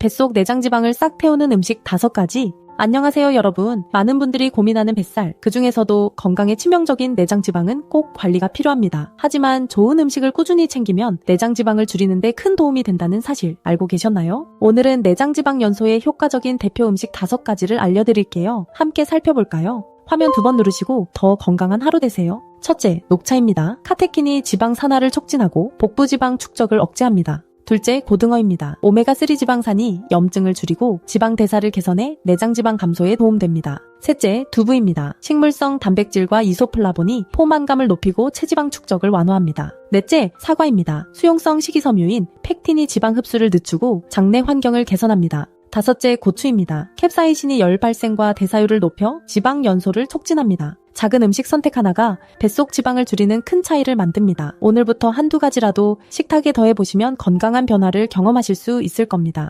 뱃속 내장 지방을 싹 태우는 음식 5가지. 안녕하세요 여러분. 많은 분들이 고민하는 뱃살. 그 중에서도 건강에 치명적인 내장 지방은 꼭 관리가 필요합니다. 하지만 좋은 음식을 꾸준히 챙기면 내장 지방을 줄이는데 큰 도움이 된다는 사실 알고 계셨나요? 오늘은 내장 지방 연소의 효과적인 대표 음식 5가지를 알려드릴게요. 함께 살펴볼까요? 화면 두 번 누르시고 더 건강한 하루 되세요. 첫째, 녹차입니다. 카테킨이 지방 산화를 촉진하고 복부 지방 축적을 억제합니다. 둘째, 고등어입니다. 오메가3 지방산이 염증을 줄이고 지방 대사를 개선해 내장 지방 감소에 도움됩니다. 셋째, 두부입니다. 식물성 단백질과 이소플라본이 포만감을 높이고 체지방 축적을 완화합니다. 넷째, 사과입니다. 수용성 식이섬유인 팩틴이 지방 흡수를 늦추고 장내 환경을 개선합니다. 다섯째, 고추입니다. 캡사이신이 열 발생과 대사율을 높여 지방 연소를 촉진합니다. 작은 음식 선택 하나가 뱃속 지방을 줄이는 큰 차이를 만듭니다. 오늘부터 한두 가지라도 식탁에 더해보시면 건강한 변화를 경험하실 수 있을 겁니다.